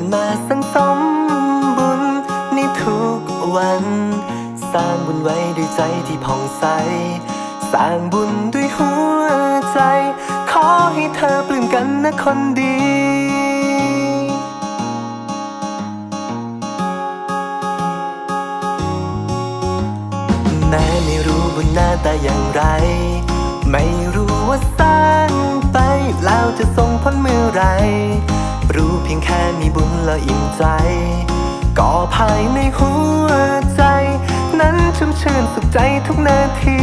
นมาสังสมบุญในทุกวัน สร้างบุญไว้ด้วยใจที่ผ่องใส สร้างบุญด้วยหัวใจ ขอให้เธอปลื้มกันนะคนดีแม่ไม่รู้บุญหน้าตาอย่างไร ไม่รู้ว่าสร้างไปแล้วจะส่งผลเมื่อไร รู้เพียงแค่มีบุญแล้วอิ่มใจก่อภายในหัวใจ นั้นชุ่มชื่นสุขใจทุกนาที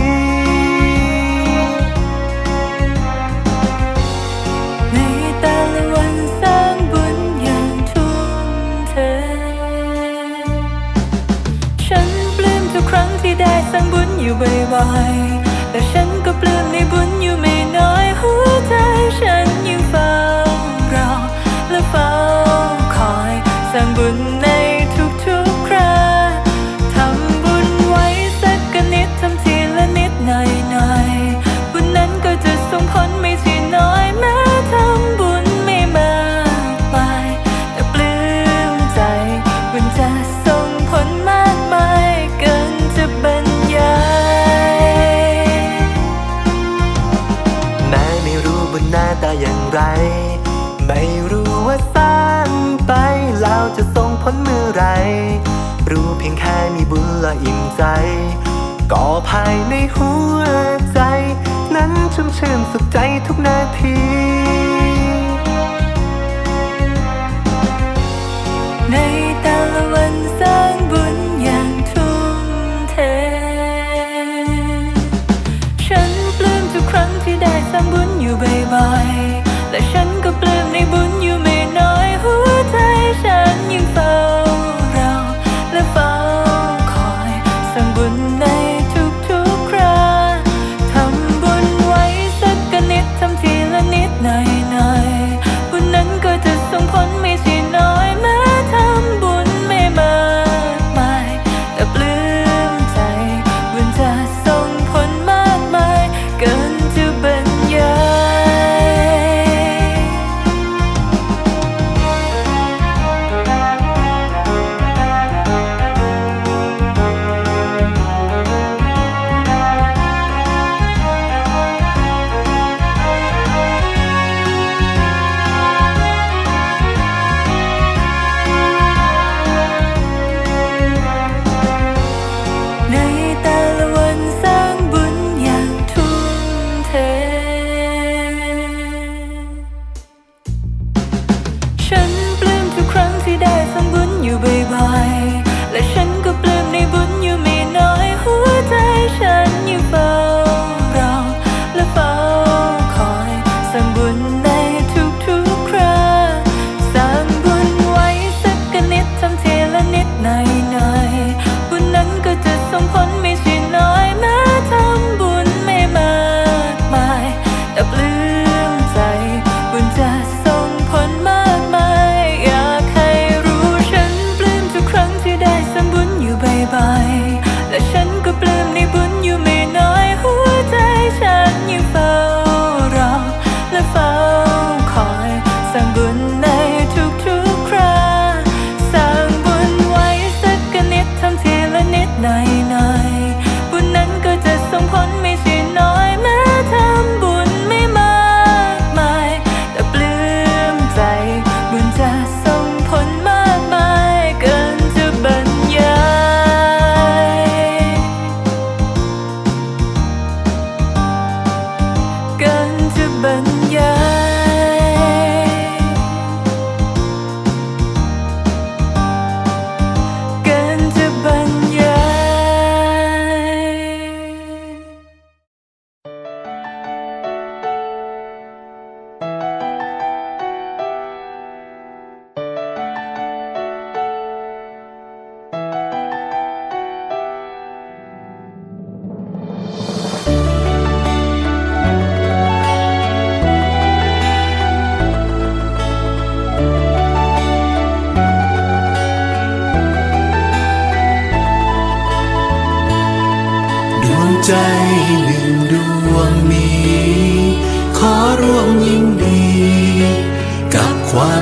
ฉันลืมทุกครั้งที่ได้สร้างบุญอยู่บ่อยๆแต่ฉันื่ออิ่มใจ ก็ภายในหัวใจ นั้นชุ่มชื่นสุขใจทุกนาที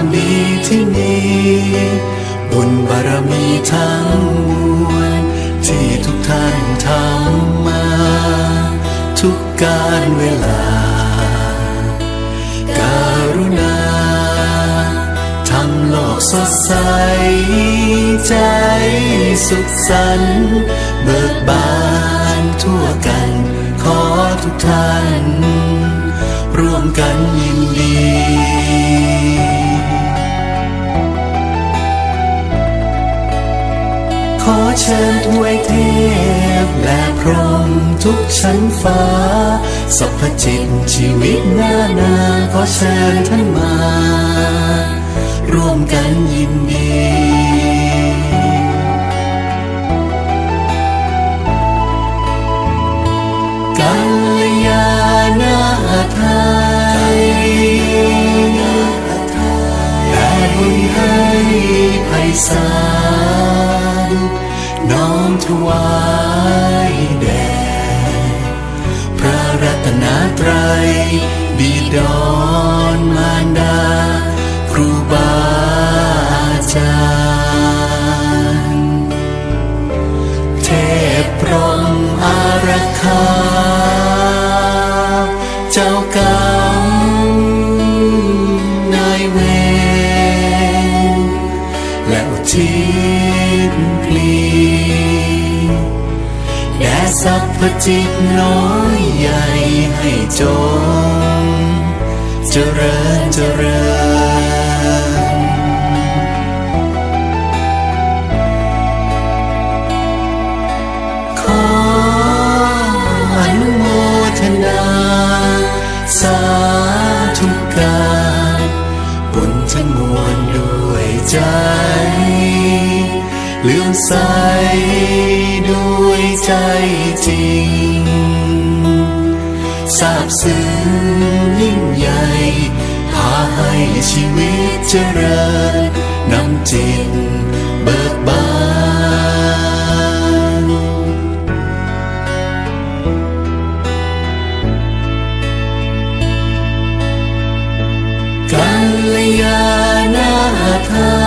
มดีที่มีบุญบารมีทั้งมวลที่ทุกท่านทำมา ทุกการเวลา การุณาทำโลกสดใส ใจสุขสันต์เบิกบานทั่วกัน ขอทุกท่าน ร่วมกันยินดี ขอเชิญทวยเทพ และพรหมทุกชั้นฟ้าสัพพจิตชีวิตหน้านา ขอเชิญท่านมา ร่วมกันยินดีกัลยาณไทยแต่บุญให้ไพศาล น้อมถวายแด่พระรัตนตรัยบิดอนมารดา พจิตน้อยใหญ่ให้จงเจริญเจริญขออนุโมทนาสาธุการบุญทั้งมวลด้วยใจ เลื่อมใสด้วยใจจริงทราบซึ้งยิ่งใหญ่พาให้ชีวิตเจริญนำจิตเบิกบานกัลยาณไทย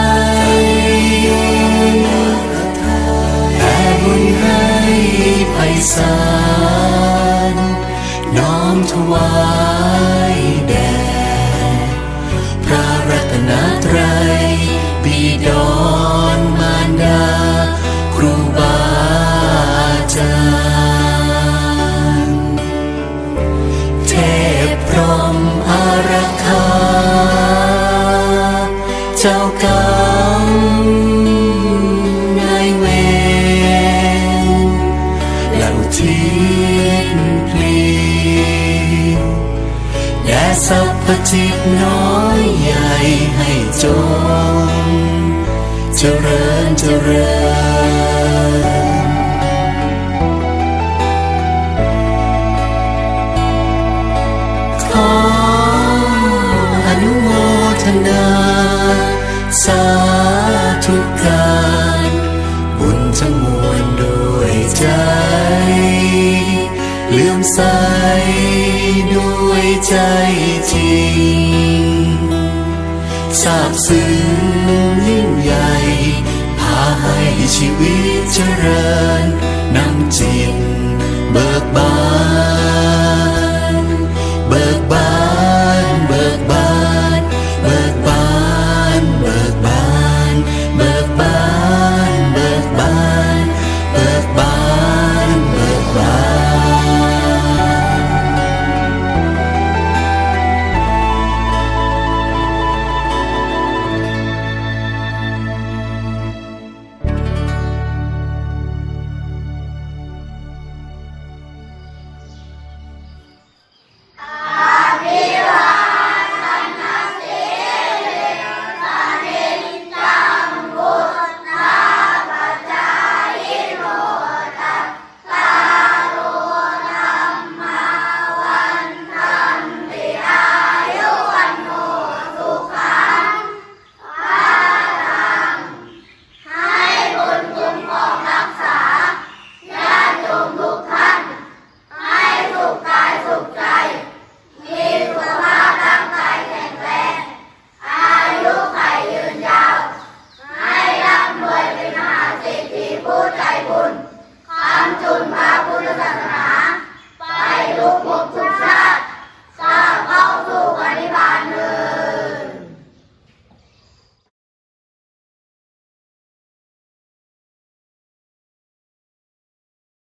สารน้อมถวายแด่พระรัตนตรัยบิดอนมารดา ครูบาอาจารย์ น้อยใหญ่ให้จงเจริญเจริญขออนุโมทนา สาธุการบุญทั้งมวลด้วยใจเลื่อมใสด้วยใจจริง ทราบซึ้งยิ่งใหญ่ พาให้ชีวิตเจริญนำจิตเบิกบาน